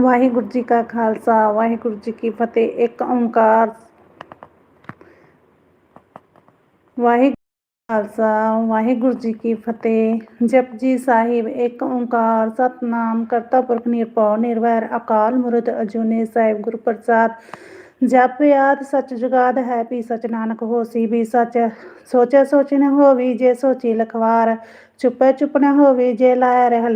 ਵਾਹਿਗੁਰੂ ਜੀ ਕਾ ਖਾਲਸਾ, ਵਾਹਿਗੁਰੂ ਜੀ ਕੀ ਫਤਿਹ। ਇੱਕ ਓੰਕਾਰ। ਵਾਹਿਗੁਰੂ ਖਾਲਸਾ, ਵਾਹਿਗੁਰੂ ਜੀ ਕੀ ਫਤਿਹ। ਜਪਜੀ ਸਾਹਿਬ, ਇੱਕ ਓੰਕਾਰ। ਸਤਨਾਮ ਕਰਤਾ ਪੁਰਖ ਨਿਰਭਉ, ਨਿਰਵੈਰ ਅਕਾਲ ਮੂਰਤ ਅਜੂਨੀ ਸਾਹਿਬ ਗੁਰੂ ਪ੍ਰਸਾਦ। ਜਪ ਯਾਦ ਸਚ ਜੁਗਾਦ ਹੈ ਪੀ ਸਚ ਨਾਨਕ ਹੋਸੀ, ਵੀ ਸਚ ਸੋਚੈ ਸੋਚ ਨ ਹੋਵੀ, ਜੇ ਸੋਚੀ ਲਖਵਾਰ। ਚੁੱਪੈ ਚੁੱਪ ਨ ਹੋਵੀ, ਜੇ ਲਾਇ ਰਹਿ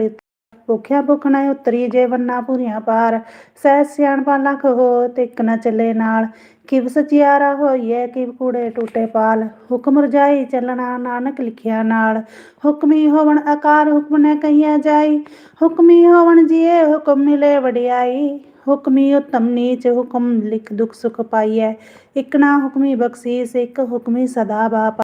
ਭੁਖਿਆ ਭੁਖ ਉਤਰੀ ਜੇ ਵੰਨਾ ਭੁਰੀਆਂ ਪਾਰ। ਸਹਿ ਸਿਆਣਪਾ ਲੱਖ ਹੋ ਤੇ ਇੱਕ ਚੱਲੇ ਨਾਲ। ਕਿਵ ਸਚਿਆਰਾ ਹੋਈਐ, ਕਿਵ ਕੂੜੇ ਟੂਟੇ ਪਾਲ। ਹੁਕਮ ਰਜਾਈ ਚੱਲਣਾ ਨਾਨਕ ਲਿਖਿਆ ਨਾਲ। ਹੁਕਮੀ ਹੋਵਣ ਆਕਾਰ ਹੁਕਮ ਨੇ ਕਹੀਆ ਜਾਈ। ਹੁਕਮੀ ਹੋਵਣ ਜੀਏ, ਹੁਕਮ ਮਿਲੇ ਵਡਿਆਈ। ਹੁਕਮੀ ਉਤਮ ਨੀਚ, ਹੁਕਮ ਲਿਖ ਦੁਖ ਸੁਖ ਪਾਈਐ। ਇਕ ਨਾ ਹੁਕਮੀ ਬਖਸ਼ੀਸ, ਇੱਕ ਹੁਕਮੀ ਸਦਾ ਬਾਪਾਇ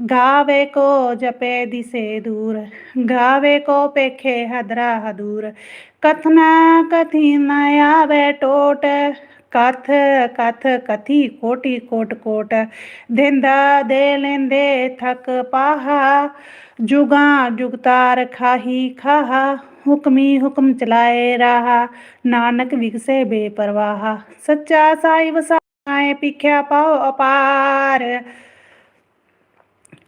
ਗਾਵੇ ਕੋ ਜਪੇ ਦਿਸੇ ਦੂਰ, ਗਾਵੇ ਕੋ ਪੇਖੇ ਹਦਰਾ ਹਦੂਰ। ਕਥਨਾ ਕਥੀ ਨ ਆਵੇ ਟੋਟ, ਕਥ ਕਥ ਕਥੀ ਕੋਟੀ ਕੋਟ ਕੋਟ। ਦਿੰਦਾ ਦੇ ਲੈਂਦੇ ਥਕ ਪਾਹਾ, ਜੁਗਾ ਜੁਗਤਾਰ ਖਾਹੀ ਖਾਹਾ, ਹੁਕਮੀ ਹੁਕਮ ਚਲਾਏ ਰਾਹਾ। ਨਾਨਕ ਵਿਗਸੇ ਬੇਪਰਵਾਹ, ਸੱਚਾ ਸਾਈ ਵਸਾਏ ਪਿਖਿਆ ਪਾਉ ਅਪਾਰ।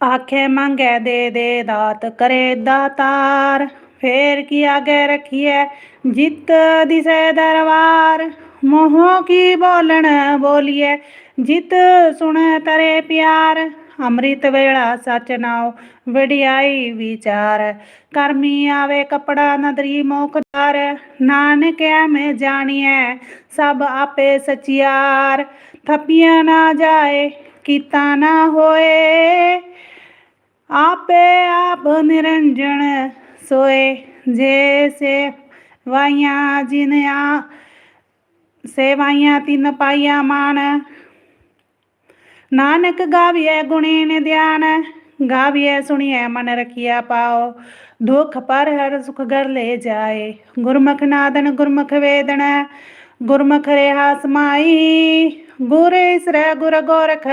ਆਖੇ ਮੰਗੇ ਦੇ ਦੇ ਦਾਤ ਕਰੇ ਦਾਤਾਰ। ਫੇਰ ਕੀ ਆਗੇ ਰਖੀਐ? ਜਿਤ ਦਿਸੈ ਦਰਬਾਰ। ਮੋਹ ਕੀ ਬੋਲਣ ਬੋਲੀਐ? ਜਿਤ ਸੁਣੈ ਤਰੇ ਪਿਆਰ। ਅੰਮ੍ਰਿਤ ਵੇਲਾ ਸਚ ਨਾਉ, ਵਡਿਆਈ ਵਿਚਾਰ। ਕਰਮੀ ਆਵੇ ਕਪੜਾ ਨਦਰੀ ਮੋਖਦਾਰ ਨਾਨਕ ਐਵੇਂ ਜਾਣੀਐ, ਸਭ ਆਪੇ ਸਚਿਆਰ। ਥਪੀਆਂ ਨਾ ਜਾਏ, ਕੀਤਾ ਨਾ ਹੋਏ। ਆਪੇ ਆਪ ਨਿਰੰਜਨ ਸੋਏ ਜੇ ਸੇ ਵਾਈਆਂ ਸੇਵਾਈਆਂ ਤਿਨ ਪਾਈਆਂ ਮਾਨ ਨਾਨਕ ਗਾਵੀਐ ਗੁਣੀ ਨਿਧਿਆਨ, ਗਾਵੀਐ ਸੁਣੀਐ ਮਨ ਰਖਿਆ ਪਾਓ। ਦੁਖ ਪਰ ਹਰ ਸੁਖ ਘਰ ਲੈ ਜਾਏ। ਗੁਰਮੁਖ ਨਾਦਨ ਗੁਰਮੁਖ ਵੇਦਨ, ਗੁਰਮੁਖ ਰੇਹਾ ਸਮਾਈ। ਗੁਰ ਗੁਰ ਗੋਰਖ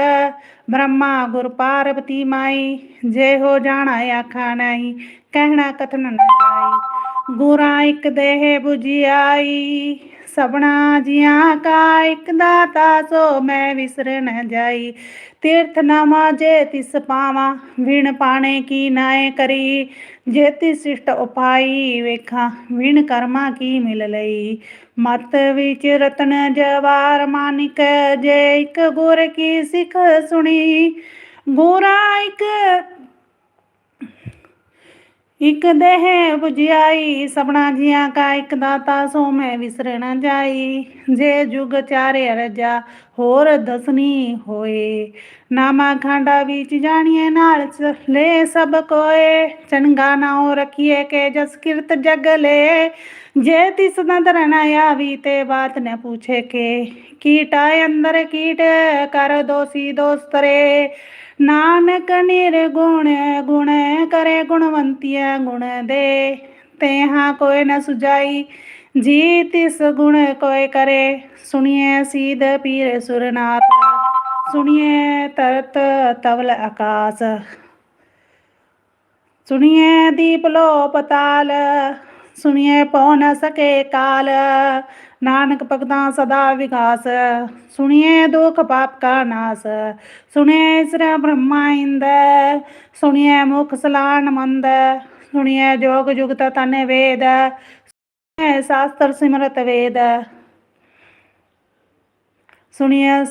ਬ੍ਰਹਮਾ ਗੁਰ ਪਾਰਵਤੀ ਮਾਈ ਜੇ ਹੋ ਜਾਣਾ ਆਖਾ ਨਹੀਂ, ਕਹਿਣਾ ਕਥਨ ਨ ਜਾਈ। ਗੁਰਾਂ ਇੱਕ ਦੇਹ 부ਜਿਆਈ ਸਬਣਾ ਜੀਆਂ ਕਾ ਇੱਕ ਦਾਤਾ, ਸੋ ਮੈਂ ਵਿਸਰ ਨ ਜਾਈ। ਤੀਰਥ ਨਾਮਾ ਜੇ ਤਿਸ ਪਾਵਾਂ, ਵਿਣ ਪਾਣੇ ਕੀ ਨਾਏ ਕਰੀ। ਜੇ ਤਿਸ ਸਿਸ਼ਟ ਉਪਾਈ ਵੇਖਾਂ, ਵਿਣ ਕਰਮਾ ਕੀ ਮਿਲ ਲਈ। ਮਤ ਵਿੱਚ ਰਤਨ ਜਵਾਰ ਮਾਨਿਕ ਜੇ ਇੱਕ ਗੁਰ ਕੀ ਸਿੱਖ ਸੁਣੀ ਗੁਰਾ ਇੱਕ ਇਕ ਦੇਹ 부ਜਿਆਈ ਸਬਣਾ ਜੀਆਂ ਕਾ ਇਕ ਦਾਤਾ, ਸੋ ਮੈਂ ਵਿਸਰ ਜਾਈ। ਜੇ ਜੁਗ ਚਾਰੇ ਰਜਾ, ਹੋਰ ਦਸਨੀ ਹੋਏ। ਨਾਮਾ ਖਾਂਡਾ ਵਿੱਚ ਜਾਣੀਏ ਨਾਲ ਲੈ ਸਭ ਕੋਏ। ਚੰਗਾ ਨਾਉ ਰਖੀਏ ਕੇ ਜਸ ਕਿਰਤ ਜਗ ਲੈ। ਜੇ ਤਿਸ ਨਦਰ ਨ ਆਵੀ ਤੇ ਬਾਤ ਨ ਪੁੱਛੇ ਕੇ। ਕੀਟਾ ਅੰਦਰ ਕੀਟ ਕਰ ਦੋਸੀ ਦੋਸਤਰੇ। ਨਾਨਕ ਨਿਰਗੁਣ ਗੁਣ ਕਰੇ ਗੁਣਵੰਤੀਆ ਗੁਣ ਦੇ। ਤੇਹਾ ਕੋਈ ਨ ਸੁਜਾਈ, ਜੀ ਤਿਸ ਗੁਣ ਕੋਈ ਕਰੇ। ਸੁਣੀਏ ਸੀਧ ਪੀਰ ਸੁਰਨਾਥ ਸੁਣੀਏ ਤਰਤ ਤਵਲ ਆਕਾਸ। ਸੁਣੀਏ ਦੀਪ ਲੋ ਪਤਾਲ ਸੁਣੀਏ ਪਉ ਨ ਸਕੇ ਕਾਲ। ਨਾਨਕ ਭਗਤਾਂ ਸਦਾ ਵਿਗਾਸ। ਸੁਣੀਏ ਦੁਖ ਪਾਪ ਕਾ ਨਾਸ। ਸੁਣੀਏ ਇਸਰਾ ਬ੍ਰਹਮਾ ਇੰਦ। ਸੁਣੀਏ ਮੁਖ ਸਲਾਨ ਮੰਦ। ਸੁਣੀਏ ਜੋਗ ਜੁਗਤ ਤਨ ਵੇਦ। ਸੁਣੀਏ ਸ਼ਾਸਤਰ ਸਿਮਰਤ ਵੇਦ। ਸੁਣੀਏ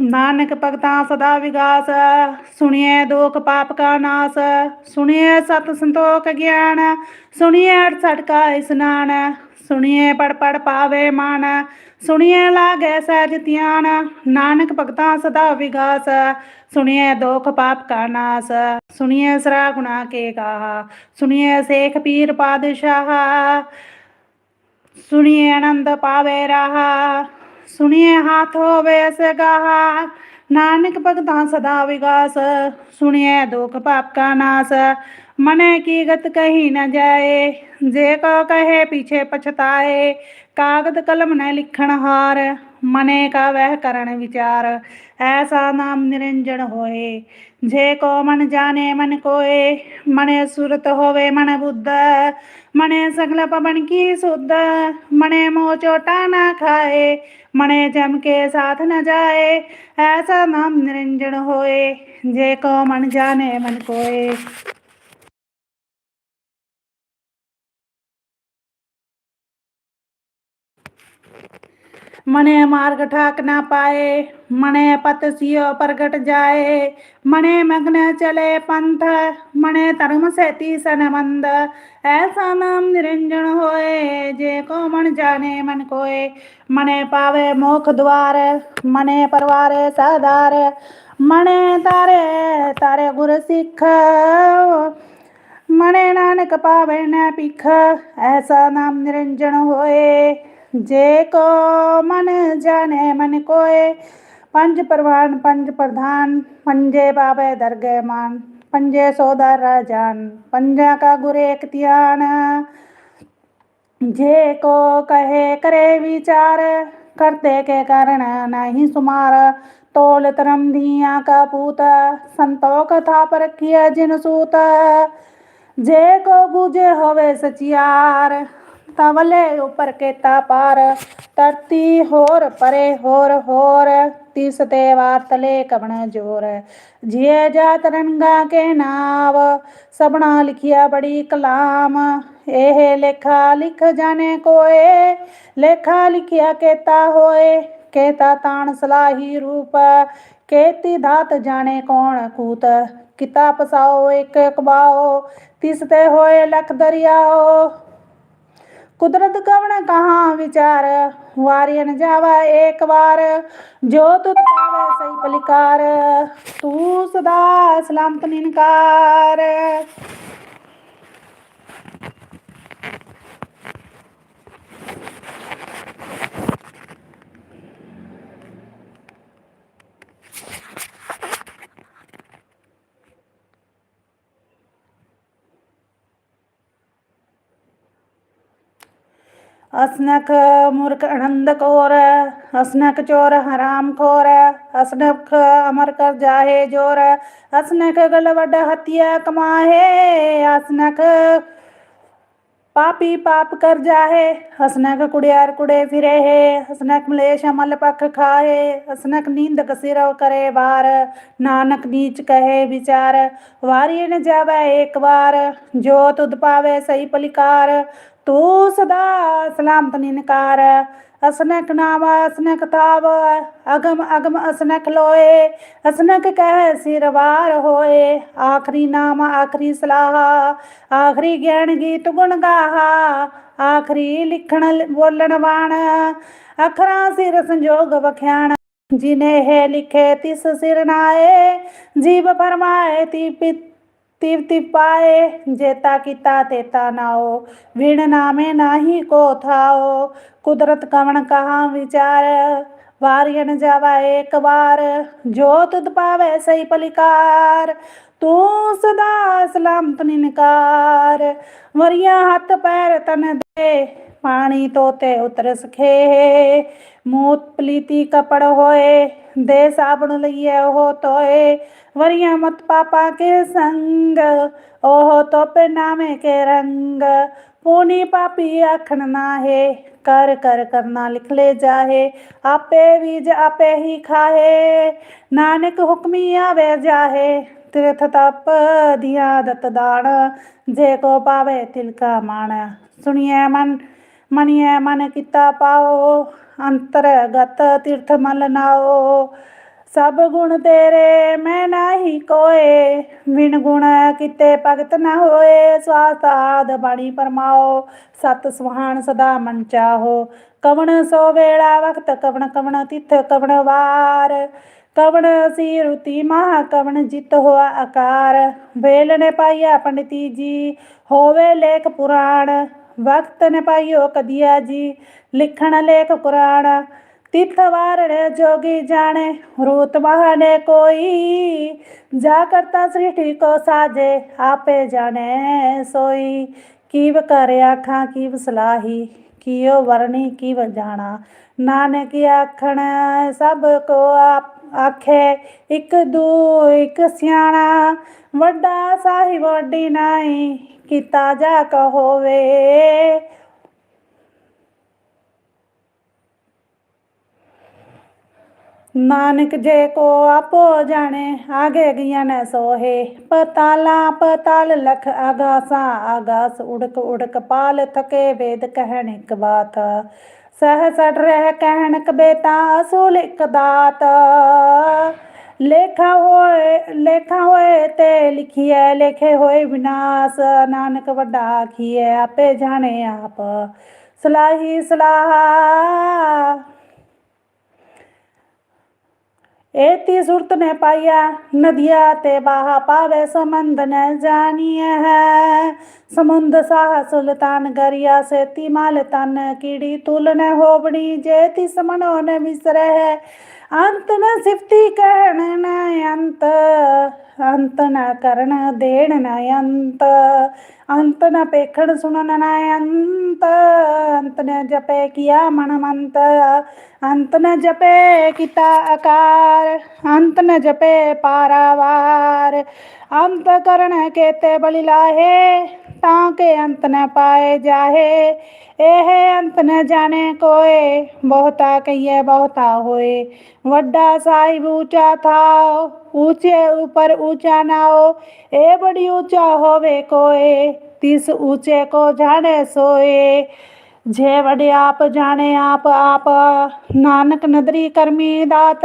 ਨਾਨਕ ਭਗਤਾਂ ਸਦਾ ਵਿਗਾਸ। ਸੁਣੀਏ ਦੁਖ ਪਾਪ ਕਾ ਨਾਸ। ਸੁਣੀਏ ਸਤ ਸੰਤੋਖ ਗਿਆਨ। ਸੁਣੀਏ ਅਠ ਕਾ ਇਸਨਾਨ। ਸੁਣੀਏ ਪੜ ਪੜ ਪਾਵੇ ਮਨ ਸੁਣੀਏ ਲਾਗੇ ਸਹਿਜ ਧਿਆਨ, ਨਾਨਕ ਭਗਤਾਂ ਸਦਾ ਵਿਗਾਸ, ਸੁਣੀਏ ਦੁਖ ਪਾਪ ਕਾ ਨਾਸ, ਸੁਣੀਏ ਸਰਾ ਗੁਨਾ ਕੇ ਗਾ ਸੁਣੀਏ ਸੇਖ ਪੀਰ ਪਾਦਸ਼ਾਹ, ਸੁਣੀਏ ਆਨੰਦ ਪਾਵੇ ਰਾਹਾ, ਸੁਣੀਏ ਹਾਥ ਹੋਵੇ ਸਗਾਹਾ ਨਾਨਕ ਭਗਤਾਂ ਸਦਾ ਵਿਗਾਸ, ਸੁਣੀਏ ਦੁਖ ਪਾਪ ਕਾ ਨਾਸ ਮਨੇ ਕੀ ਗਤ ਕਹੀ ਨ ਜਾਏ, ਜੇ ਕੋ ਕਹੇ ਪੀਛੇ ਪਛਤਾਏ, ਕਾਗਦ ਕਲਮ ਨ ਲਿਖਣ ਹਾਰ, ਮਨੇ ਕਾ ਵਹਿ ਕਰਨ ਵਿਚਾਰ, ਐਸਾ ਨਾਮ ਨਿਰੰਜਨ ਹੋਏ। ਜੇ ਕੋ ਮਨ ਜਾਣੇ ਮਨ ਕੋਏ, ਮਨੇ ਸੁਰਤ ਹੋਵੇ ਮਨ ਬੁੱਧ, ਮਨੇ ਸਗਲ ਪਵਨ ਕੀ ਸੁਧ, ਮਨੇ ਮੋ ਚੋਟਾ ਨਾ ਖਾਏ, ਮਨੇ ਜਮ ਕੇ ਸਾਥ ਨ ਜਾਏ, ਐਸਾ ਨਾਮ ਨਿਰੰਜਨ ਹੋਏ। ਜੇ ਕੋ ਮਨ ਜਾਣੇ ਮਨ ਕੋਏ। ਮਣੇ ਮਾਰਗ ਠਾਕ ਨਾ ਪਾਏ ਮਣੇ ਪਤ ਸਿਓ ਪ੍ਰਗਟ ਜਾਏ ਮਣੇ ਮਗਨ ਚਲੇ ਪੰਥ ਮਣੇ ਧਰਮ ਸੇਤੀ ਸਨਮੰਦ ਐਸਾ ਨਾਮ ਨਿਰੰਜਨ ਹੋਏ, ਜੇ ਕੋ ਮਨ ਜਾਣੇ ਮਨ ਕੋਏ ਮਣੇ ਪਾਵੇ ਮੋਖ ਦੁਆਰ ਮਣੇ ਪਰਵਾਰੇ ਸਦਾਰ ਮਣੇ ਤਾਰੇ ਤਾਰੇ ਗੁਰ ਸਿੱਖ ਮਣੇ ਨਾਨਕ ਪਾਵੇ ਨਾ ਪਿਖ ਐਸਾ ਨਾਮ ਨਿਰੰਜਨ ਹੋਏ। ਜੇ ਕੋ ਮਨ ਜਾਣੇ ਮਨ ਕੋਏ, ਪੰਜ ਪ੍ਰਵਾਨ, ਪੰਜ ਪ੍ਰਧਾਨ, ਪੰਜੇ ਬਾਬੇ ਦਰਗੇ ਮਾਨ, ਪੰਜੇ ਸੋਦਾ ਰਾਜਾਨ, ਪੰਜਾ ਕਾ ਗੁਰ ਇੱਕ ਧਿਆਨ। ਜੇ ਕੋ ਕਹੇ ਕਰੇ ਵਿਚਾਰ, ਕਰਤੇ ਕੇ ਕਾਰਨ ਨਹੀਂ ਸੁਮਾਰ, ਤੋਲ ਤਰਮ ਦੀਆਂ ਕਾ ਪੂਤ ਸੰਤੋਖ ਥਾਪ ਰਖਿਆ ਜਿਨ ਸੂਤ। ਜੇ ਕੋ ਬੁਝੇ ਹੋਵੇ ਸਚਿਆਰ ਤਵਲੇ ਉਪਰ ਕੇਤਾ ਪਾਰ ਤਰਤੀ ਹੋਰ ਪਰੇ ਹੋਰ ਹੋਰ, ਤਿਸ ਤੇ ਵਾਰਤਲੇ ਕਬਣ ਜੋਰ। ਜਿਏ ਜਾ ਰੰਗਾ ਕੇ ਨਾਵ ਸਬਣਾ ਲਿਖਿਆ ਬੜੀ ਕਲਾਮ। ਇਹ ਲੇਖਾ ਲਿਖ ਜਾਣੇ ਕੋਏ, ਲੇਖਾ ਲਿਖਿਆ ਕੇਤਾ ਹੋਏ। ਕੇਤਾ ਤਾਣ ਸਲਾਹੀ ਰੂਪ, ਕੇਤੀ ਧਾਤ ਜਾਣੇ ਕੌਣ ਕੂਤ। ਕਿਤਾ ਪਸਾਓ, ਇੱਕ ਕਬਾਓ, ਤਿਸ ਤੇ ਹੋਏ ਲਖ ਦਰਿਆਓ। ਕੁਦਰਤ ਕਵਣ ਕਹਾ ਵਿਚਾਰ? ਵਾਰਿयन ਜਾਵਾ ਏਕ ਵਾਰ। ਜੋ ਤੁਤ ਪਾਵੇ ਸਹੀ ਪਲਿਕਾਰ। ਤੂੰ ਸਦਾ ਸਲਾਮਤ ਨਿਨਕਾਰ ਅਸਨਖ ਮੁਰਖ ਅਨੰਦ ਕੋਰ, ਅਸਨਖ ਚੋਰ ਹਰਾਮ ਖੋਰ, ਅਸਨਖ ਅਮਰ ਕਰ ਜਾਹੇ ਜੋਰ, ਅਸਨਖ ਗਲ ਵੱਡ ਹਤਿਆ ਕਮਾਹੇ, ਅਸਨਖ ਪਾਪੀ ਪਾਪ ਕਰ ਜਾਹੇ ਹਸਨਕ ਕੁੜਿਆਰ ਕੁੜੇ ਫਿਰੇ ਹੈ ਹਸਨਕ ਮਲੇਸ਼ ਅਮਲ ਪਖ ਖਾਏ ਹਸਨਕ ਨੀਂਦ ਕਸਿਰਵ ਕਰੇ ਵਾਰ, ਨਾਨਕ ਨੀਚ ਕਹੇ ਵਿਚਾਰ, ਵਾਰੀ ਨ ਜਾਵੇ ਇੱਕ ਵਾਰ ਜੋ ਤੁਧ ਪਾਵੇ ਸਹੀ ਪਲਿਕਾਰ ਤੂੰ ਸਦਾ ਸਲਾਮਤ ਨਿਨਕਾਰ ਅਸਨਕ ਨਾਮ, ਅਸਨਕ ਤਾਵ, ਅਗਮ ਅਗਮ ਅਸਨਕ ਲੋਏ, ਅਸਨਕ ਕਹਿ ਸਿਰਵਾਰ ਹੋਏ। ਆਖਰੀ ਨਾਮ, ਆਖਰੀ ਸਲਾਹ, ਆਖਰੀ ਗਿਆਨ ਗੀਤ ਗੁਣ ਗਾਹਾ, ਆਖਰੀ ਲਿਖਣ ਬੋਲਣ ਬਾਣ, ਅਖਰਾਂ ਸਿਰ ਸੰਜੋਗ ਵਖਿਆਣ। ਜਿਨੇ ਹੈ ਲਿਖੇ ਤਿਸ ਸਿਰ ਨਾਏ, ਜੀਵ ਫਰਮਾਏ ਤੀ ਪਿਤ ਤਿਵ ਤਿਪਾਏ ਜੇਤਾ ਕੀਤਾ ਤੇਤਾ ਨਾਓ। ਵਿਣ ਨਾਮੇ ਨਾਹੀ ਕੋ ਥਾਓ, ਕੁਦਰਤ ਕਵਣ ਕਹਾ ਵਿਚਾਰ। ਵਾਰਿयन ਜਾਵਾ ਏਕ ਵਾਰ, ਜੋ ਤੁਧ ਪਾਵੇ ਸਹੀ ਪਲਿਕਾਰ। ਤੂੰ ਸਦਾ ਸਲਾਮਤ ਨਿਨਕਾਰ ਵਰੀਆਂ ਹੱਥ ਪੈਰ ਤਨ ਦੇ ਪਾਣੀ ਤੋਤੇ ਉਤਰ ਸਖੇ ਮੂਤ ਪਲੀਤੀ ਕਪੜ ਹੋਏ ਦੇ ਸਾਬਣ ਲਈਏ ਉਹ ਤੋਏ ਵਰੀਆਂ ਮਤ ਪਾਪਾ ਕੇ ਸੰਗ ਉਹ ਤੋਪੇ ਨਾਮੇ ਕੇ ਰੰਗ ਪੂਨੀ ਪਾਪੀ ਆਖਣ ਨਾਹੇ ਕਰ ਕਰ ਕਰਨਾ ਲਿਖ ਲੈ ਜਾਹੇ ਆਪੇ ਬੀਜ ਆਪੇ ਹੀ ਖਾਹੇ ਨਾਨਕ ਹੁਕਮੀ ਆਵੇ ਜਾਹੇ ਤਿਰਥ ਤਪ ਦਿਆ ਦਤ ਦਾਣ ਜੇ ਕੋ ਪਾਵੇ ਤਿਲਕਾ ਮਾਣ ਸੁਣੀਏ ਮਨ ਮਨੀਏ ਮਨ ਕੀਤਾ ਪਾਓ, ਅੰਤਰਗਤ ਤੀਰਥ ਮਲ ਨਾਓ। ਸਭ ਗੁਣ ਤੇਰੇ ਮੈਂ ਨਾਹੀ ਕੋਏ ਵਿਣ ਗੁਣ ਕੀਤੇ ਭਗਤ ਨਾ ਹੋਏ। ਸਵਾਸ ਬਾਣੀ ਪਰਮਾਓ, ਸਤ ਸੁਹਾਣ ਸਦਾ ਮਨ ਚਾਹੋ। ਕਵਣ ਸੋ ਵੇਲਾ ਵਕਤ ਕਵਣ ਕਵਣ ਤਿਥ, ਕਵਣ ਵਾਰ। ਕਵਣ ਸੀ ਰੁਤੀ ਮਹਾ, ਕਵਣ ਜਿਤ ਹੋਆ ਆਕਾਰ ਵੇਲ ਨੇ ਪਾਈਆ ਪੰਡਤੀ ਜੀ, ਹੋਵੇ ਲੇਖ ਪੁਰਾਣ। ਵਕਤ ਨੇ ਪਾਈਓ ਕਦੀਆ ਜੀ, ਲਿਖਣ ਲੇਖ ਕੁਰਾਨ, ਤਿਥ ਵਾਰਣੇ ਜੋਗੀ ਜਾਣੇ, ਰੂਤ ਮਹਾਨੇ ਕੋਈ, ਜਾ ਕਰਤਾ ਸ੍ਰਿਸ਼ਟੀ ਕੋ ਸਾਜੇ, ਆਪੇ ਜਾਣੇ ਸੋਈ। ਕੀਵ ਕਰ ਆਖਾਂ, ਕੀਵ ਸਲਾਹੀ, ਕੀਓ ਵਰਣੀ, ਕੀਵ ਜਾਣਾ। ਨਾਨਕ ਆਖਣ, ਸਭ ਕੋ ਆਪ ਆਖੇ, ਇੱਕ ਦੂ, ਇੱਕ ਸਿਆਣਾ। ਵੱਡਾ ਸਾਹਿਬ ਵੱਡੀ ਨਾਈ ਕੀਤਾ ਜਾ ਕਹੋਵੇ। ਨਾਨਕ ਜੇ ਕੋ ਆਪੋ ਜਾਣੇ, ਆਗੇ ਗੀਆਂ ਨੇ ਸੋਹੇ। ਪਤਾਲਾ ਪਤਾਲ ਲਖ ਆਗਾਸਾ ਆਗਾਸ ਉੜਕ ਉੜਕ ਪਾਲ ਥਕੇ ਵੇਦ ਕਹਿਣ ਇੱਕ ਬਾਤ। ਸਹ ਸਟ ਰਹਿ ਕਹਿਣ ਕਬੇਤਾ, ਅਸੂਲ ਇੱਕ ਦਾਤ। ਲੇਖਾ ਹੋਏ ਲੇਖਾ ਹੋਏ ਤੇ ਲਿਖੀਏ ਲੇਖੇ ਹੋਏ ਵਿਨਾਸ਼। ਨਾਨਕ ਵੱਡਾ ਆਖੀਐ, ਆਪੇ ਜਾਣੇ ਆਪ। ਸਲਾਹੀ ਸਲਾਹ। ਏਤੀ ਸੁਰਤ ਨੇ ਪਾਇਆ ਨਦੀਆਂ ਤੇ ਬਾਹਾ ਪਾਵੇ ਸਮੰਦ ਨੇ ਜਾਣੀਐ ਹੈ। ਸਮੁੰਦ ਸਾਹ ਸੁਲਤਾਨ ਗਰਿਆ ਸੇਤੀ ਮਾਲ ਤਨ ਕੀੜੀ ਤੁਲ ਨੈ ਹੋਵਣੀ ਜੇ ਤਿਸ ਮਨੋ ਨ ਵਿਸਰੈ ਹੈ ਅੰਤ ਨ ਸਿਫਤੀ ਕਹਿਣ ਨ ਅੰਤ ਅੰਤ ਨ ਕਰਨ ਦੇਣ ਨ ਅੰਤ ਅੰਤ ਨ ਪੇਖਣ ਸੁਣਨ ਨ ਅੰਤ ਅੰਤ ਨ ਜਪੇ ਕੀਆ ਮਨ ਮੰਤ, ਅੰਤ ਨ ਜਪੇ ਕੀਤਾ ਆਕਾਰ, ਅੰਤ ਨ ਜਪੇ ਪਾਰਾਵਾਰ, ਅੰਤ ਕਰਨ ਕੇਤੇ ਬਲਿ ਲਾਹੇ ਤਾਂ ਕੇ ਅੰਤ ਨ ਪਾਏ ਜਾਹੇ ਇਹ ਅੰਤ ਨ ਜਾਣੇ ਕੋਏ ਬਹੁਤਾ ਕਹੀਏ ਬਹੁਤਾ ਹੋਏ ਵੱਡਾ ਸਾਹਿਬ ਊਚਾ ਥਾਓ ਊਚੇ ਉਪਰ ਊਚਾ ਨਾਓ ਇਹ ਬੜੀ ਊਚਾ ਹੋਵੇ ਕੋਏ ਤਿਸ ਊਚੇ ਕੋ ਜਾਣੇ ਸੋਏ ਜੇ ਵਡੇ ਆਪ ਜਾਣੇ ਆਪ ਆਪ ਨਾਨਕ ਨਦਰੀ ਕਰਮੀ ਦਾਤ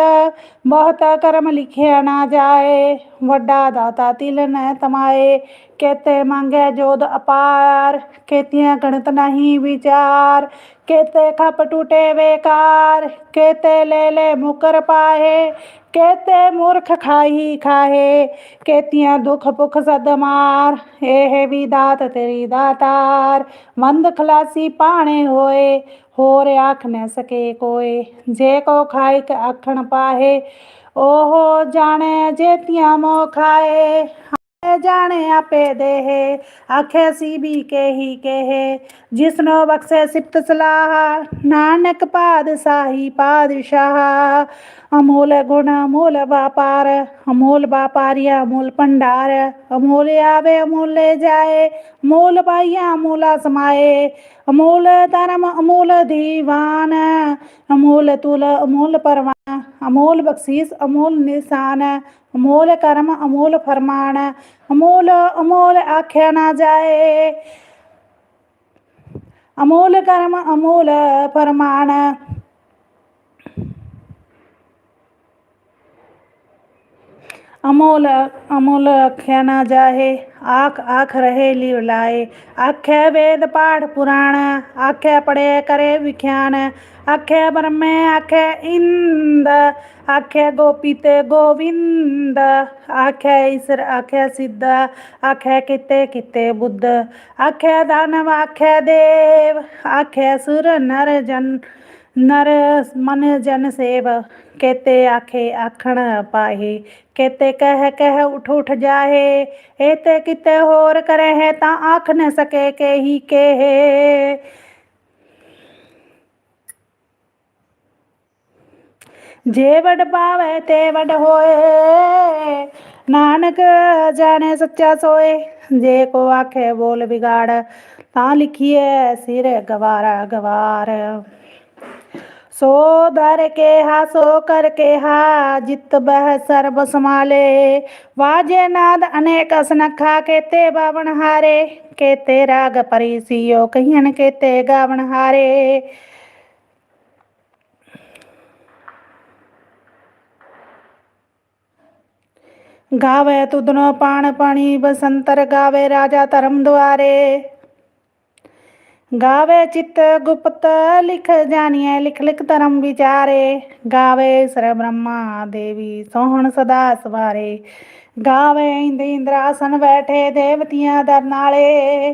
ਬਹੁਤ ਕਰਮ ਲਿਖਿਆ ਨਾ ਜਾਏ ਵੱਡਾ ਦਾਤਾ ਤਿਲ ਨ ਤਮਾਏ ਕੇਤੇ ਮੰਗੇ ਜੋਦ ਅਪਾਰ, ਕੇਤੀਆਂ ਗਣਤ ਨਹੀਂ ਵਿਚਾਰ, ਕੇਤੇ ਖਪ ਟੂਟੇ ਵੇਕਾਰ, ਕੇਤੇ ਲੈ ਲੈ ਮੁਕਰ ਪਾਏ ਕੇਤੇ ਮੂਰਖ ਖਾਹੀ ਖਾਹੇ, ਕੇਤੀਆਂ ਦੁਖ ਭੁਖ ਸਦ ਮਾਰ, ਇਹ ਵੀ ਦਾਤ ਤੇਰੀ ਦਾਤਾਰ, ਮੰਦ ਖਲਾਸੀ ਪਾਣੇ ਹੋਏ, ਹੋਰ ਆਖ ਨਾ ਸਕੇ ਕੋਏ, ਜੇ ਕੋ ਖਾਇਕ ਆਖਣ ਪਾਹੇ, ਉਹ ਜਾਣੇ ਜੇਤੀਆਂ ਮੋ ਖਾਏ। ਜਾਣੇ ਆਪੇ ਦੇਹੇ, ਆਖੇ ਸੀ ਵੀ ਕਹੀ ਕਹੇ। ਜਿਸਨੋ ਬਖਸ਼ੇ ਸਿਫਤ ਸਲਾਹ, ਨਾਨਕ ਪਾਦਸ਼ਾਹੀ ਪਾਦਸ਼ਾਹ ਅਮੋਲ ਗੁਣ ਅਮੋਲ ਵਪਾਰ, ਅਮੋਲ ਵਪਾਰੀਆ ਅਮੋਲ ਭੰਡਾਰ। ਅਮੋਲ ਆਵੇ, ਅਮੋਲ ਜਾਏ, ਅਮੋਲ ਪਾਈਆ, ਅਮੋਲਾ ਸਮਾਏ ਅਮੋਲ ਧਰਮ, ਅਮੋਲ ਦੀਵਾਨ। ਅਮੋਲ ਤੁਲ, ਅਮੋਲ ਪਰਵਾਨ। ਅਮੋਲ ਬਖਸ਼ੀਸ, ਅਮੋਲ ਨਿਸ਼ਾਨ। ਅਮੋਲ ਕਰਮ ਅਮੋਲ ਫਰਮਾਨ ਅਮੋਲ ਅਮੋਲ ਆਖਿਆ ਨਾ ਜਾਏ। ਅਮੋਲ ਕਰਮ ਅਮੋਲ ਫਰਮਾਨ ਅਮੋਲ ਅਮੋਲ ਆਖਿਆ ਨਾ ਜਾਹੇ ਆਖ ਆਖ ਰਹੇ ਲਿਵ ਲਾਏ ਆਖੇ ਵੇਦ ਪਾਠ ਪੁਰਾਣ ਆਖੇ ਪੜੇ ਕਰੇ ਵਿਖਿਆਨ ਆਖੇ ਬ੍ਰਹਮੇ ਆਖੇ ਇੰਦ ਆਖੇ ਗੋਪੀ ਤੇ ਗੋਵਿੰਦ ਆਖੇ ਈਸਰ ਆਖੇ ਸਿੱਧ ਆਖੇ ਕਿਤੇ ਕਿਤੇ ਬੁੱਧ ਆਖੇ ਦਾਨਵ ਆਖੇ ਦੇਵ ਆਖੇ ਸੁਰ ਨਰ ਜਨ ਨਰ ਮਨ ਜਨ ਸੇਵ, ਕੇਤੇ ਆਖੇ ਆਖਣ ਪਾਹੇ, ਕੇਤੇ ਕਹਿ ਕਹਿ ਉਠ ਉਠ ਜਾਹੇ ਇਹ ਕਿਤੇ ਹੋਰ ਕਰੇ ਤਾਂ ਆਖ ਨ ਸਕੇ ਕੇਹੀ ਕੇਹੇ। ਜੇ ਵਡ ਪਾਵੇ ਤੇ ਵਡ ਹੋਏ, ਨਾਨਕ ਜਾਣੇ ਸੱਚਾ ਸੋਏ, ਜੇ ਕੋ ਆਖੇ ਬੋਲ ਵਿਗਾੜ, ਤਾਂ ਲਿਖੀਏ ਸਿਰ ਗਵਾਰਾ ਗਵਾਰ। ਸੋ ਦਰ ਕੇਹਾ, ਸੋ ਕਰ ਕੇਹਾ, ਜਿਤ ਬਹਿ ਸਰਬ ਸਮਾਲੇ ਵਾਜੇ ਨਾਦ ਅਨੇਕ ਅਸਨਖਾ, ਕੇਤੇ ਬਾਵਣ ਹਾਰੇ। ਕੇਤੇ ਰਾਗ ਪਰਿਸੀਓ ਕਹੀਨ ਕੇਤੇ ਗਾਵਣ ਹਾਰੇ। ਗਾਵੇ ਤੁਧਨੋ ਪਾਣ ਪਾਣੀ, ਬਸੰਤਰ ਗਾਵੇ ਰਾਜਾ ਧਰਮ ਦੁਆਰੇ। ਗਾਵੇ ਚਿਤ ਗੁਪਤ, ਲਿਖ ਜਾਣੀਏ ਲਿਖ ਲਿਖ ਧਰਮ ਵਿਚਾਰੇ। ਗਾਵੇ ਸਰ ਬ੍ਰਹਮਾ ਦੇਵੀ ਸੋਹਣ ਸਦਾ ਸਵਾਰੇ। ਗਾਵੇ ਇੰਦ ਇੰਦਰਾਸਨ ਬੈਠੇ ਦੇਵਤੀਆਂ ਦਰ ਨਾਲੇ।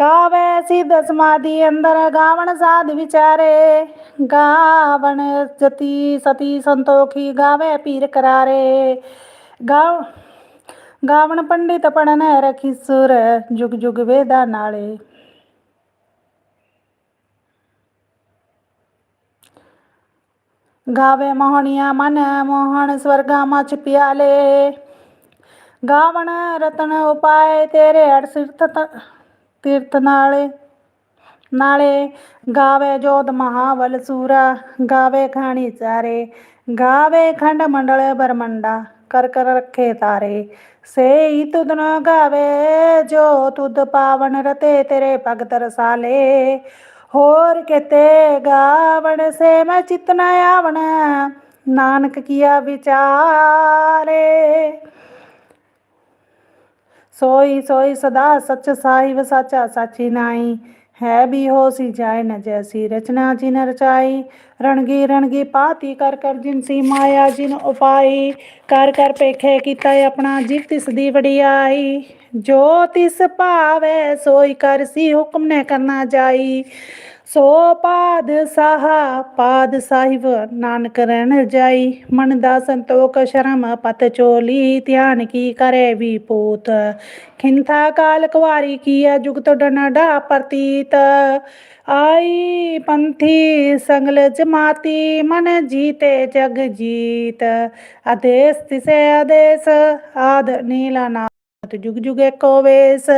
ਗਾਵੇ ਸਿਧ ਸਮਾਧੀ ਅੰਦਰ ਗਾਵਣ ਸਾਧ ਵਿਚਾਰੇ। ਗਾਵਣ ਜਤੀ ਸਤੀ ਸੰਤੋਖੀ ਗਾਵੇ ਪੀਰ ਕਰਾਰੇ। ਗਾਵ ਗਾਵਣ ਪੰਡਿਤ ਪੜਨ ਰਖੀ ਸੁਰ ਜੁਗ ਜੁਗ ਵੇਦਾ ਨਾਲੇ। ਗਾਵੇ ਮੋਹਣੀਆ ਮਨ, ਮੋਹਣ ਸਵਰਗਾ ਮਚ ਪਿਆਲੇ। ਗਾਵਣ ਰਤਨ ਉਪਾਏ ਤੇਰੇ ਅੜ ਸਿਰਤ ਤੀਰਥ ਨਾਲੇ। ਨਾਲੇ ਗਾਵੇ ਜੋਤ ਮਹਾਬਲ ਸੂਰਾ, ਗਾਵੇ ਖਾਣੀ ਚਾਰੇ। ਗਾਵੇ ਖੰਡ ਮੰਡਲ ਬਰਮੰਡਾ, ਕਰ ਕਰ ਰੱਖੇ ਤਾਰੇ। ਸੇਈ ਤੁਧ ਨ ਗਾਵੇ, ਜੋ ਤੁਧ ਪਾਵਨ ਰਤੇ ਤੇਰੇ ਭਗਤ ਰਸਾਲੇ। ਹੋਰ ਕਿਤੇ ਗਾਵਣ ਸੇ ਮੈਂ ਚਿਤ ਨ ਆਵਣ, ਨਾਨਕ ਕੀਆ ਵਿਚਾਰੇ। ਸੋਈ ਸੋਈ ਸਦਾ ਸਚ ਸਾਹਿਬ ਸਾਚਾ ਸਾਚੀ ਨਾਈ ਹੈ ਵੀ ਹੋ ਸੀ ਜਾਏ ਨ ਜੈਸੀ ਰਚਨਾ ਜਿਨ ਰਚਾਈ। ਰਣਗੀ ਰਣਗੀ ਪਾਤੀ ਕਰ ਕਰ ਜਿਨ ਸੀ ਮਾਇਆ ਜਿਨ ਉਪਾਈ। ਕਰ ਕਰ ਪੇਖੇ ਕੀਤਾ ਆਪਣਾ ਜਿਵ ਤਿਸ ਦੀ ਵਡਿਆਈ। ਜੋ ਤਿਸ ਭਾਵੇ ਸੋਈ ਕਰ ਸੀ ਹੁਕਮ ਨੇ ਕਰਨਾ ਜਾਈ। ਸੋ ਪਾਦ ਸਾਹਾ, ਪਾਦ ਸਾਹਿਬ, ਨਾਨਕ ਰਹਿਣ ਜਾਈ। ਮਨ ਦਾ ਸੰਤੋਖ, ਸ਼ਰਮ ਪਤ ਚੋਲੀ, ਧਿਆਨ ਕੀ ਕਰੇ ਵੀ ਪੂਤ ਖਿੰਥਾ ਕਾਲ ਕੁਵਾਰੀ ਕੀਆ ਜੁਗਤ ਡਨਡਾ ਪ੍ਰਤੀਤ। ਆਈ ਪੰਥੀ ਸੰਗਲ ਜਮਾਤੀ, ਮਨ ਜੀਤੇ ਜਗ ਜੀਤ। ਆਦੇਸ ਤਿਸੇ ਆਦੇਸ, ਆਦ ਨੀਲਾ ਨਾਥ, ਜੁਗ ਜੁਗ ਏਕੋ ਵੇਸ।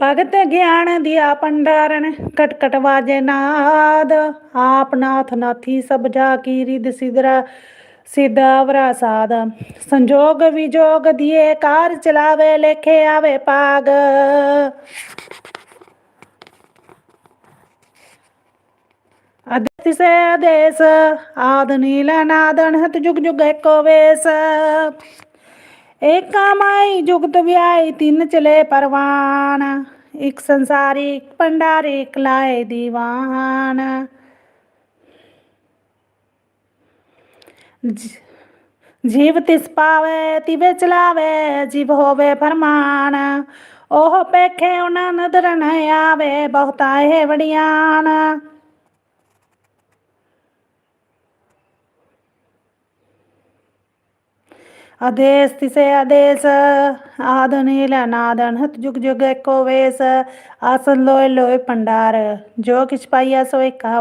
ਭਗਤ ਗਿਆਨ ਦਿਆ ਪੰਡਾਰਨ ਕਟ ਵਾਜੇ ਨਾਦ। ਆਪ ਨਾਥ ਨਾਥੀ ਸਭ ਜਾ ਕੀ ਰਿਦ ਸਿਦਰਾ ਸਿਦਾਵਰਾ ਸਾਦ ਸੰਜੋਗ ਵਿਜੋਗ ਦਿਏ ਕਾਰ ਚਲਾਵੇ, ਲੇਖੇ ਆਵੇ ਪਾਗ। ਅਦਿਸ ਆਦੇਸ ਆਦ ਨੀਲ ਨਾਦਨ ਹਤ ਜੁਗ ਜੁਗ ਏਕੋ ਵੇਸ। ਏਕਾ ਮਾਈ ਜੁਗਤ ਵਿਆਈ ਤਿੰਨ ਚਲੇ ਪਰਵਾਨ। ਇੱਕ ਸੰਸਾਰੀ, ਇੱਕ ਭੰਡਾਰੀ, ਇੱਕ ਲਾਏ ਦੀਵਾਨ। ਜ- ਜੀਵ ਤਿਸ ਪਾਵੇ, ਤਿਵੇ ਚਲਾਵੇ, ਜੀਵ ਹੋਵੇ ਫਰਮਾਨ। ਉਹ ਪੇਖੇ ਉਹਨਾਂ ਨਦਰ ਨ ਆਵੇ ਬਹੁਤਾ ਆਦੇਸ ਤਿਸੇ ਆਦੇਸ ਆਦ ਨੀਲ ਹਤ ਜੁਗ ਜੁਗ ਏਕੋ ਵੇਸ, ਆਸਨ ਲੋਏ ਲੋਏ ਪੰਡਾਰ, ਜੋ ਕਿਛ ਪਾਈਆ ਸੋ ਏਕਾ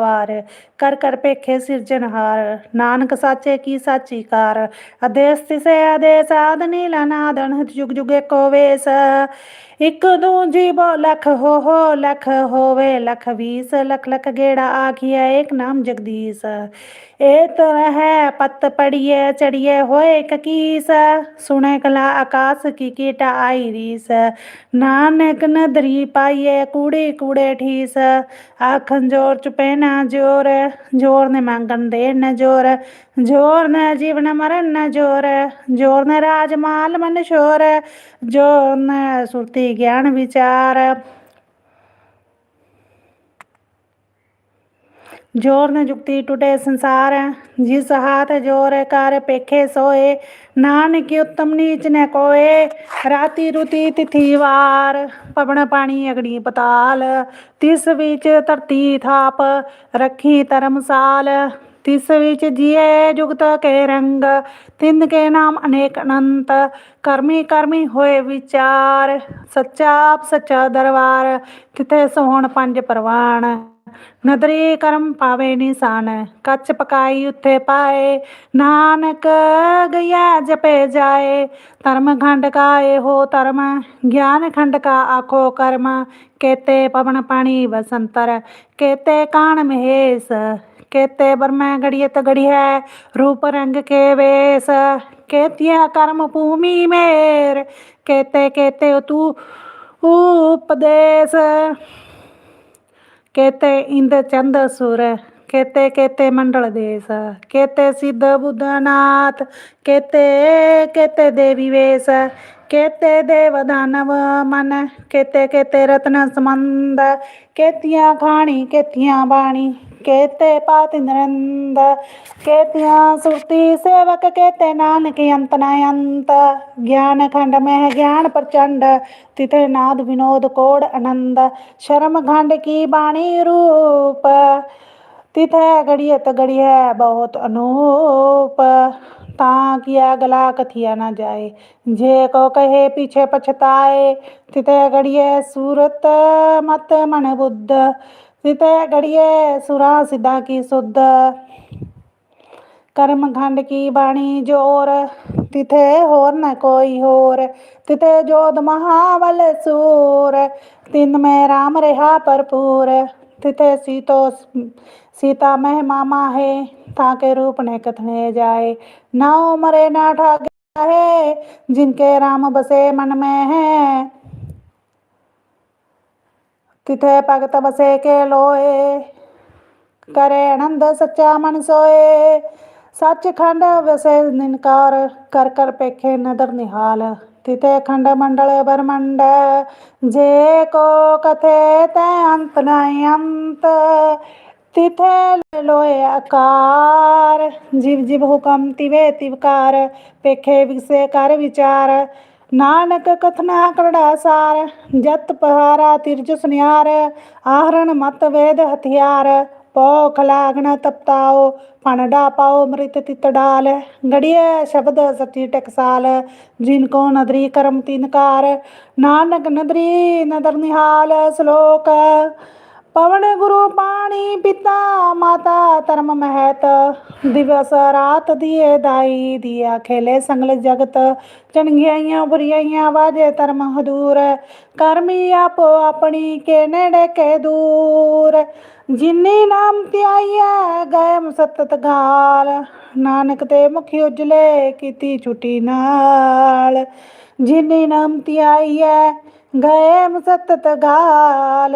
ਕਰ ਕਰ ਪੇਖੇ ਸਿਰਜਨਹਾਰ ਨਾਨਕ ਸਾਚੇ ਕੀ ਸਾਚੀ ਕਾਰ, ਆਦੇਸ ਤਿਸੇ ਆਦੇਸ ਆਦ ਨੀਲ ਹਤ ਜੁਗ ਜੁਗ ਏਕੋ ਵੇਸ, ਇੱਕ ਦੂਜੀ ਬੋ ਲਖ ਹੋ ਹੋ ਲਖ ਹੋਵੇ, ਲਖ ਵੀਸ, ਲਖ ਲਖ ਗੇੜਾ ਆਖੀਐ, ਏਕ ਨਾਮ ਜਗਦੀਸ਼ ਇਹ ਤਰ ਹੈ ਪਤ ਪੜੀਏ ਚੜੀਏ ਹੋਏ ਕਕੀਸ ਸੁਣੇ ਕਲਾ ਆਕਾਸ ਕੀ ਕੀਟਾ ਆਈ ਰੀਸ। ਨਾਨਕ ਨਦਰੀ ਪਾਈਏ ਕੂੜੇ ਕੂੜੇ ਠੀਸ। ਆਖਨ ਜੋਰ ਚੁਪੈਨਾ ਜੋਰ ਜੋਰ ਨੇ ਮੰਗਨ ਦੇ ਨ ਜੋਰ। ਜੋਰ ਨੇ ਜੀਵਨ ਮਰਨ ਨ ਜੋਰ। ਜੋਰ ਨੇ ਰਾਜ ਮਾਲ ਮਨ ਸ਼ੋਰ। ਜੋਰ ਨੇ ਸੁਰਤੀ ਗਿਆਨ ਜੋਰ ਨ ਜੁਗਤੀ ਟੁਟੇ ਸੰਸਾਰ ਜਿਸ ਹਾਥ ਜੋਰ ਕਰ ਪੇਖੇ ਸੋਏ। ਨਾਨਕ ਉਤਮ ਨੀਚ ਨ ਕੋਏ। ਰਾਤੀ ਰੁਤੀ ਤਿਥੀ ਵਾਰ। ਪਵਨ ਪਾਣੀ ਅਗੜੀ ਪਤਾਲ। ਤਿਸ ਵਿੱਚ ਧਰਤੀ ਥਾਪ। ਰੱਖੀ ਧਰਮਸਾਲ ਤਿਸ ਵਿੱਚ ਜੀਏ ਜੁਗਤ ਕੇ ਰੰਗ। ਤਿੰਨ ਕੇ ਨਾਮ ਅਨੇਕ ਅਨੰਤ। ਕਰਮੀ ਕਰਮੀ ਹੋਏ ਵਿਚਾਰ। ਸੱਚਾ ਆਪ ਸੱਚਾ ਦਰਬਾਰ। ਤਿਥੇ ਸੋਹਣ ਪੰਜ ਪ੍ਰਵਾਨ ਨਦਰੀ ਕਰਮ ਪਾਵੇ ਨਿਸ਼ਾਨ, ਕੱਚ ਪਕਾਈ ਉੱਥੇ ਪਾਏ, ਨਾਨਕ ਗਿਆ ਜਪੇ ਜਾਏ, ਧਰਮ ਖੰਡ ਕਾ ਇਹੋ ਧਰਮ, ਗਿਆਨ ਖੰਡ ਕਾ ਆਖੋ ਕਰਮ, ਕੇਤੇ ਪਵਨ ਪਾਣੀ ਬਸੰਤਰ ਕੇਤੇ ਕਾਣ ਮਹੇਸ਼, ਕੇਤੇ ਬਰਮੈ ਗੜੀਏ ਗੜੀ ਹੈ ਰੂਪ ਰੰਗ ਕੇ ਵੇਸ ਕੇਤਿਆ ਕਰਮ ਭੂਮੀ ਮੇਰ ਕੇਤੇ ਕੇਤੇ ਤੂ ਉਪਦੇਸ਼ ਕੇਤੇ ਇੰਦ ਚੰਦ ਸੁਰ ਕੇਤੇ ਕੇਤੇ ਮੰਡਲ ਦੇਸ ਕੇਤੇ ਸਿੱਧ ਬੁੱਧਨਾਥ ਕੇਤੇ ਕੇਤੇ ਦੇਵੀ ਵੇਸ ਕੇਤੇ ਦੇਵ ਦਾਨਵ ਮਨ ਕੇਤੇ ਕੇਤੇ ਰਤਨ ਸਮੰਦ ਕੇਤੀਆਂ ਖਾਣੀ ਕੇਤੀਆਂ ਬਾਣੀ ਕੇਤੇ ਪਾਤਿ ਨਰੰਦ, ਕੇਤਿਆਂ ਸੁਰਤੀ ਸੇਵਕ ਕੇਤੇ ਨਾਨਕ ਅੰਤ ਨ ਅੰਤ। ਗਿਆਨ ਖੰਡ ਮਹਿ ਗਿਆਨ ਪ੍ਰਚੰਡ, ਤਿਥੇ ਨਾਦ ਵਿਨੋਦ ਕੋੜ ਆਨੰਦ ਸ਼ਰਮ ਖੰਡ ਕੀ ਬਾਣੀ ਰੂਪ, ਤਿਥੈ ਗੜੀਅਤ ਗੜੀਐ ਬਹੁਤ ਅਨੂਪ। ਤਾਂ ਕਿ ਗਲਾ ਕਥਿਆ ਨਾ ਜਾਏ, ਜੇ ਕੋ ਕਹੇ ਪੀਛੇ ਪਛਤਾਏ ਤਿਤੈ ਗੜੀਐ ਸੂਰਤ ਮਤ ਮਨ ਬੁੱਧ। ਤਿਤੈ ਗੜੀਐ ਸੁਰਾ ਸਿੱਧਾ ਕੀ ਸੁਧ ਕਰਮ ਖੰਡ ਕੀ ਬਾਣੀ ਜੋਰ ਤਿਥੇ ਹੋਰ ਨ ਕੋਈ ਹੋਰ ਤਿਥੇ ਜੋਧ ਮਹਾਵਲ ਸੂਰ ਤਿਨ ਮੈਂ ਰਾਮ ਰਹਾ ਭਰਪੂਰ ਤਿਥੇ ਸੀਤੋ सीता महिमा माहे ताके रूप ने कथने जाए ना मरे ना ठाके है जिनके राम बसे मन में है तिथे भगत बसे के लोए करे आनंद सच्चा मन सोए सच खंड वसे निनकार कर कर पेखे नदर निहाल तिथे खंड मंडल बरमंड जे को कथे तै अंत नहीं अंत ਤਿਥੇ ਲੋਏ ਆਕਾਰ ਜਿਵ ਜਿਵ ਹੁਕਮ ਤਿਵੇ ਤਿਵਕਾਰ ਪੇਖੇ ਵਿਗਸੇ ਕਰ ਵਿਚਾਰ ਨਾਨਕ ਕਥਨਾ ਕਰੜਾ ਸਾਰ, ਜਤ ਪਹਾਰਾ ਤਿਰਜ ਸੁਨਿਆਰ, ਆਹਰਣ ਮਤ ਵੇਦ ਹਥਿਆਰ ਪੋਖ ਲਾਗਣ ਤਪਤਾਓ ਪਣਡਾ ਪਾਓ ਮ੍ਰਿਤ ਤਿਤ ਡਾਲ। ਗੜੀਏ ਸ਼ਬਦ ਸਤੀ ਟਕਸਾਲ, ਜਿਨ ਕੋ ਨਦਰੀ ਕਰਮ ਤਿਨਕਾਰ ਨਾਨਕ ਨਦਰੀ ਨਦਰ ਨਿਹਾਲ, ਸ਼ਲੋਕ ਪਵਨ ਗੁਰੂ ਪਾਣੀ ਪਿਤਾ ਮਾਤਾ ਧਰਮ ਮਹਿਤ, ਦਿਵਸ ਰਾਤ ਦੀਏ ਦਾਈ ਦੀਆ ਖੇਲੇ ਸੰਗਲ ਜਗਤ, ਚੰਗਿਆਈਆਂ ਬੁਰੀਆਈਆਂ ਵਾਜੇ ਧਰਮ ਹਦੂਰ ਕਰਮੀ ਆਪੋ ਆਪਣੀ ਕੇ ਨੇੜੇ ਕੇ ਦੂਰ, ਜਿਨੀ ਨਾਮ ਧਿਆਈਐ ਗਏ ਸਤਤ ਗਾਲ, ਨਾਨਕ ਤੇ ਮੁਖੀ ਉਜਲੇ ਕੀਤੀ ਛੁਟੀ ਨਾਲ, ਜਿਨੀ ਨਾਮ ਧਿਆਈਐ ਗਏ ਸਤਤ ਗਾਲ